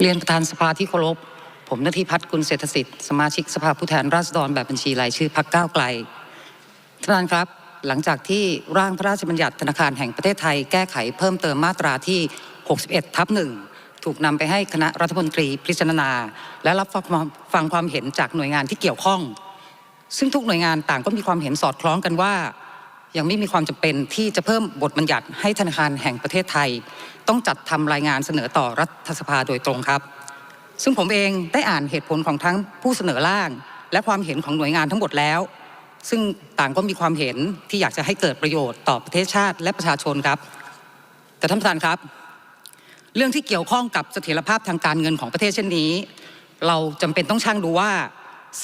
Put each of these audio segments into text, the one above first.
เรียนประธานสภาที่เคารพ ผมนทีพัฒน์กุลเศรษฐสิทธิ์ สมาชิกสภาผู้แทนราษฎรแบบบัญชีรายชื่อพักก้าวไกล ท่านประธานครับ หลังจากที่ร่างพระราชบัญญัติธนาคารแห่งประเทศไทยแก้ไขเพิ่มเติมมาตราที่ 61 ทับหนึ่งถูกนำไปให้คณะรัฐมนตรีพิจารณา และรับฟังความฟังความเห็นจากหน่วยงานที่เกี่ยวข้อง ซึ่งทุกหน่วยงานต่างก็มีความเห็นสอดคล้องกันว่า ยังไม่มีความจำเป็นที่จะเพิ่มบทบัญญัติให้ธนาคารแห่งประเทศไทย ต้องจัดทำรายงานเสนอต่อรัฐสภาโดยตรงครับ ซึ่งผมเองได้อ่านเหตุผลของทั้งผู้เสนอร่าง และความเห็นของหน่วยงานทั้งหมดแล้ว ซึ่งต่างก็มีความเห็นที่อยากจะให้เกิดประโยชน์ต่อประเทศชาติและประชาชนครับ แต่ท่านประธานครับ เรื่องที่เกี่ยวข้องกับเสถียรภาพทางการเงินของประเทศเช่นนี้ เราจำเป็นต้องช่างดูว่า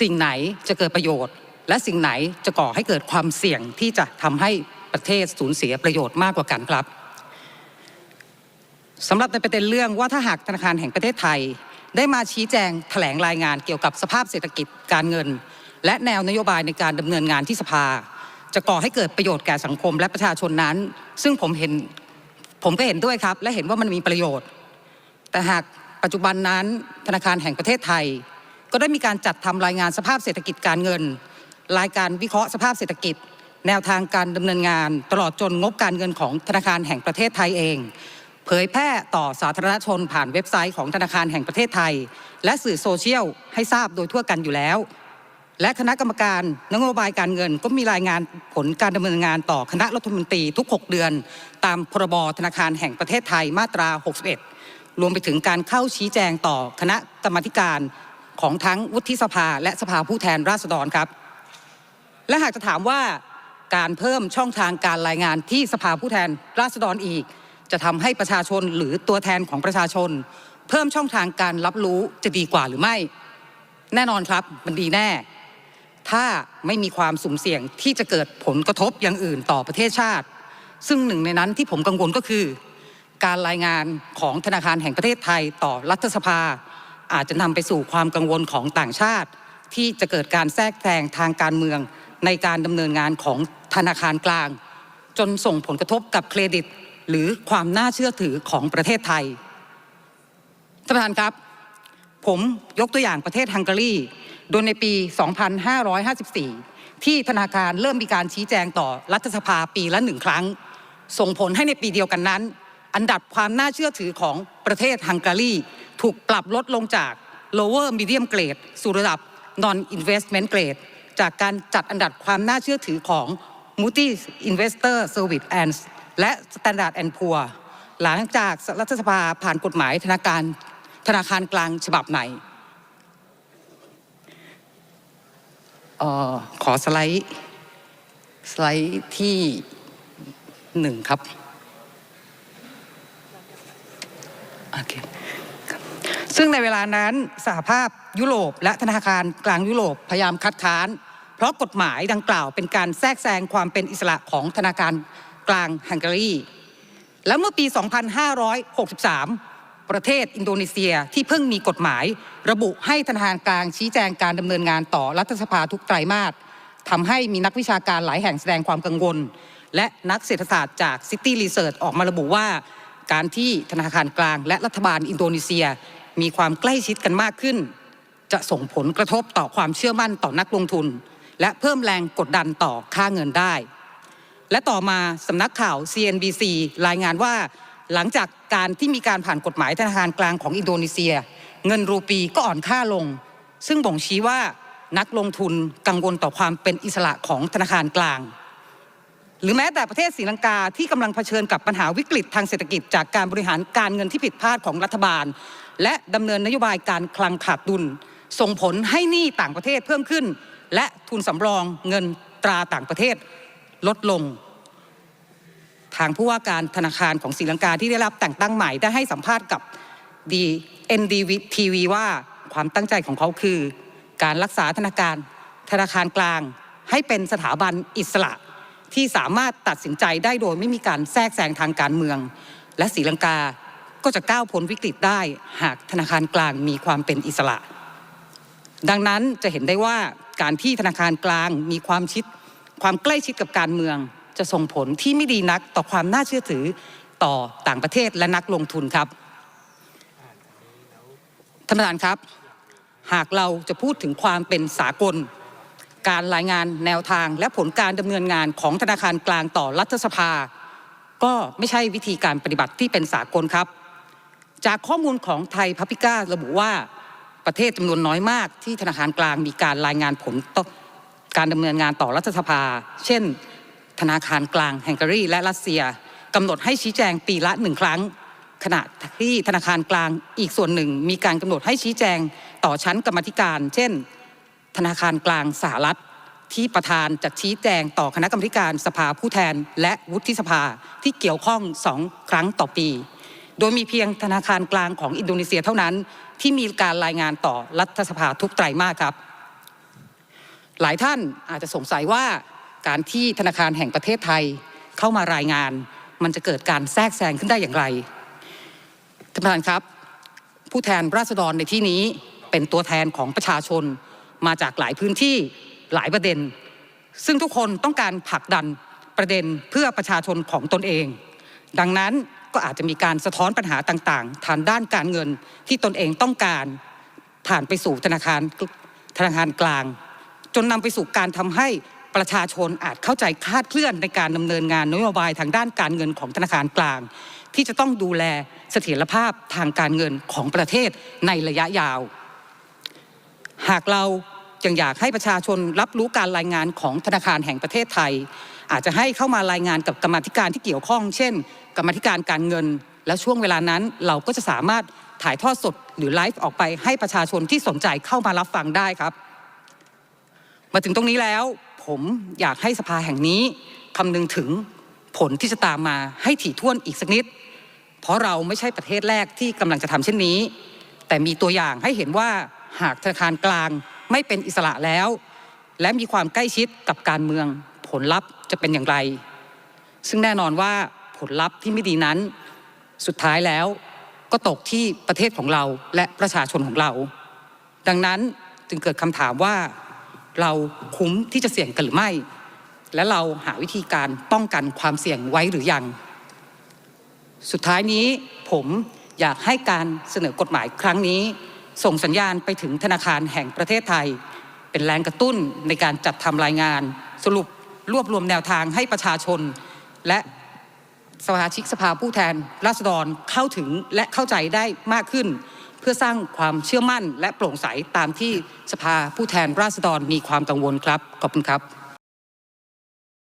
สิ่งไหนจะเกิดประโยชน์ และสิ่งไหนจะก่อให้เกิดความเสี่ยงที่จะทำให้ประเทศสูญเสียประโยชน์มากกว่ากันครับสำหรับในประเด็นเรื่องว่าถ้าหากธนาคารแห่งประเทศไทย ได้มาชี้แจงแถลงรายงานเกี่ยวกับสภาพเศรษฐกิจการเงิน และแนวนโยบายในการดำเนินงานที่สภา จะก่อให้เกิดประโยชน์แก่สังคมและประชาชนนั้น ซึ่งผมเห็นผมก็เห็นด้วยครับ และเห็นว่ามันมีประโยชน์ แต่หากปัจจุบันนั้นธนาคารแห่งประเทศไทย ก็ได้มีการจัดทำรายงานสภาพเศรษฐกิจการเงิน รายการวิเคราะห์สภาพเศรษฐกิจ แนวทางการดำเนินงาน ตลอดจนงบการเงินของธนาคารแห่งประเทศไทยเอง เผยแพร่ต่อสาธารณชนผ่านเว็บไซต์ของธนาคารแห่งประเทศไทย และสื่อโซเชียลให้ทราบโดยทั่วกันอยู่แล้ว และคณะกรรมการนโยบายการเงินก็มีรายงานผลการดำเนินงานต่อคณะรัฐมนตรีทุก 6 เดือน ตามพรบธนาคารแห่งประเทศไทยมาตรา 61 รวมไปถึงการเข้าชี้แจงต่อคณะกรรมทิการของทั้งวุฒิสภาและสภาผู้แทนราษฎรครับ และหากจะถามว่าการเพิ่มช่องทางการรายงานที่สภาผู้แทนราษฎรอีก จะทำให้ประชาชนหรือตัวแทนของประชาชน เพิ่มช่องทางการรับรู้จะดีกว่าหรือไม่ แน่นอนครับมันดีแน่ ถ้าไม่มีความสุ่มเสี่ยงที่จะเกิดผลกระทบอย่างอื่นต่อประเทศชาติ ซึ่งหนึ่งในนั้นที่ผมกังวลก็คือ การรายงานของธนาคารแห่งประเทศไทยต่อรัฐสภา อาจจะนำไปสู่ความกังวลของต่างชาติ ที่จะเกิดการแทรกแซงทางการเมือง ในการดำเนินงานของธนาคารกลาง จนส่งผลกระทบกับเครดิต หรือความน่าเชื่อถือของประเทศไทยท่านประธานครับ ผมยกตัวอย่างประเทศฮังการีโดยในปี 2554 ที่ธนาคารเริ่มมีการชี้แจงต่อรัฐสภาปีละหนึ่งครั้ง ส่งผลให้ในปีเดียวกันนั้น อันดับความน่าเชื่อถือของประเทศฮังการีถูกปรับลดลงจาก lower medium grade สู่ระดับ non investment grade จากการจัดอันดับความน่าเชื่อถือของ Moody's Investor Service and และ Standard and Poor หลังจากรัฐสภาผ่านกฎหมายธนาคารธนาคารกลางฉบับไหนเอ่อขอสไลด์ สไลด์ที่หนึ่งครับโอเคซึ่งในเวลานั้นสหภาพ ยุโรปและธนาคารกลางยุโรปพยายามคัดค้าน เพราะกฎหมายดังกล่าวเป็นการแทรกแซงความเป็นอิสระของธนาคารกลางฮังการี แล้วเมื่อปี 2563 ประเทศอินโดนีเซียที่เพิ่งมีกฎหมาย ระบุให้ธนาคารกลางชี้แจงการดำเนินงานต่อรัฐสภาทุกไตรมาสทำให้มีนักวิชาการหลายแห่งแสดงความกังวล และนักเศรษฐศาสตร์จาก City Research ออกมาระบุว่า การที่ธนาคารกลางและรัฐบาลอินโดนีเซีย มีความใกล้ชิดกันมากขึ้น จะส่งผลกระทบต่อความเชื่อมั่นต่อนักลงทุน และเพิ่มแรงกดดันต่อค่าเงินได้ และต่อมาสำนักข่าว CNBC รายงานว่าหลังจากการที่มีการผ่านกฎหมายธนาคารกลางของอินโดนีเซีย เงินรูปีก็อ่อนค่าลง ซึ่งบ่งชี้ว่านักลงทุนกังวลต่อความเป็นอิสระของธนาคารกลาง หรือแม้แต่ประเทศศรีลังกาที่กำลังเผชิญกับปัญหาวิกฤตทางเศรษฐกิจ จากการบริหารการเงินที่ผิดพลาดของรัฐบาล และดำเนินนโยบายการคลังขาดดุล ส่งผลให้หนี้ต่างประเทศเพิ่มขึ้น และทุนสำรองเงินตราต่างประเทศลดลง ทางผู้ว่าการธนาคารของศรีลังกาที่ได้รับแต่งตั้งใหม่ได้ให้สัมภาษณ์กับดี NDV TV ว่าความตั้งใจของเขาคือ การรักษาธนาคารธนาคารกลางให้เป็นสถาบันอิสระที่สามารถตัดสินใจได้โดยไม่มีการแทรกแซงทางการเมือง และศรีลังกาก็จะก้าวพ้นวิกฤตได้หากธนาคารกลางมีความเป็นอิสระ ดังนั้นจะเห็นได้ว่าการที่ธนาคารกลางมีความชิดความใกล้ชิดกับการเมือง จะส่งผลที่ไม่ดีนักต่อความน่าเชื่อถือต่อต่างประเทศและนักลงทุนครับท่านประธานครับ หากเราจะพูดถึงความเป็นสากล การรายงานแนวทางและผลการดำเนินงานของธนาคารกลางต่อรัฐสภา ก็ไม่ใช่วิธีการปฏิบัติที่เป็นสากลครับ จากข้อมูลของไทยพับพิก้าระบุว่า ประเทศจำนวนน้อยมากที่ธนาคารกลางมีการรายงานผลต่อการดำเนินงานต่อรัฐสภา เช่น ธนาคารกลางแฮงการีและรัสเซียกำหนดให้ชี้แจงปีละหนึ่งครั้ง ขณะที่ธนาคารกลางอีกส่วนหนึ่ง มีการกำหนดให้ชี้แจงต่อชั้นกรรมธิการ เช่น ธนาคารกลางสหรัฐที่ประธานจะชี้แจงต่อคณะกรรมการสภาผู้แทนและวุฒิสภาที่เกี่ยวข้องสองครั้งต่อปี โดยมีเพียงธนาคารกลางของอินโดนีเซียเท่านั้น ที่มีการรายงานต่อรัฐสภาทุกไตรมาสครับ หลายท่านอาจจะสงสัยว่าการที่ธนาคารแห่งประเทศไทยเข้ามารายงาน มันจะเกิดการแทรกแซงขึ้นได้อย่างไรท่านประธานครับ ผู้แทนราษฎรในที่นี้เป็นตัวแทนของประชาชนมาจากหลายพื้นที่หลายประเด็น ซึ่งทุกคนต้องการผลักดันประเด็นเพื่อประชาชนของตนเอง ดังนั้น ก็อาจจะมีการสะท้อนปัญหาต่างๆทางด้านการเงินที่ตนเองต้องการผ่านไปสู่ธนาคารธนาคารกลาง จนนำไปสู่การทำให้ประชาชนอาจเข้าใจคลาดเคลื่อนในการดำเนินงานนโยบายทางด้านการเงินของธนาคารกลาง ที่จะต้องดูแลเสถียรภาพทางการเงินของประเทศในระยะยาว หากเรายังอยากให้ประชาชนรับรู้การรายงานของธนาคารแห่งประเทศไทย อาจจะให้เข้ามารายงานกับกรรมธิการที่เกี่ยวข้อง เช่น กรรมธิการการเงิน แล้วช่วงเวลานั้นเราก็จะสามารถถ่ายทอดสดหรือไลฟ์ออกไปให้ประชาชนที่สนใจเข้ามารับฟังได้ครับ มาถึงตรงนี้แล้ว ผมอยากให้สภาแห่งนี้คำนึงถึงผลที่จะตามมาให้ถี่ถ้วนอีกสักนิด เพราะเราไม่ใช่ประเทศแรกที่กำลังจะทำเช่นนี้ แต่มีตัวอย่างให้เห็นว่าหากธนาคารกลางไม่เป็นอิสระแล้ว และมีความใกล้ชิดกับการเมืองผลลัพธ์จะเป็นอย่างไร ซึ่งแน่นอนว่า ผลลัพธ์ที่ไม่ดีนั้น สุดท้ายแล้วก็ตกที่ประเทศของเราและประชาชนของเรา ดังนั้นจึงเกิดคำถามว่าเราคุ้มที่จะเสี่ยงกันหรือไม่ และเราหาวิธีการป้องกันความเสี่ยงไว้หรือยัง สุดท้ายนี้ผมอยากให้การเสนอกฎหมายครั้งนี้ ส่งสัญญาณไปถึงธนาคารแห่งประเทศไทย เป็นแรงกระตุ้นในการจัดทำรายงาน สรุปรวบรวมแนวทางให้ประชาชน และ สมาชิกสภาผู้แทนราษฎรเข้าถึงและเข้าใจได้มากขึ้น เพื่อสร้างความเชื่อมั่นและโปร่งใสตามที่สภาผู้แทนราษฎรมีความกังวลครับขอบคุณครับ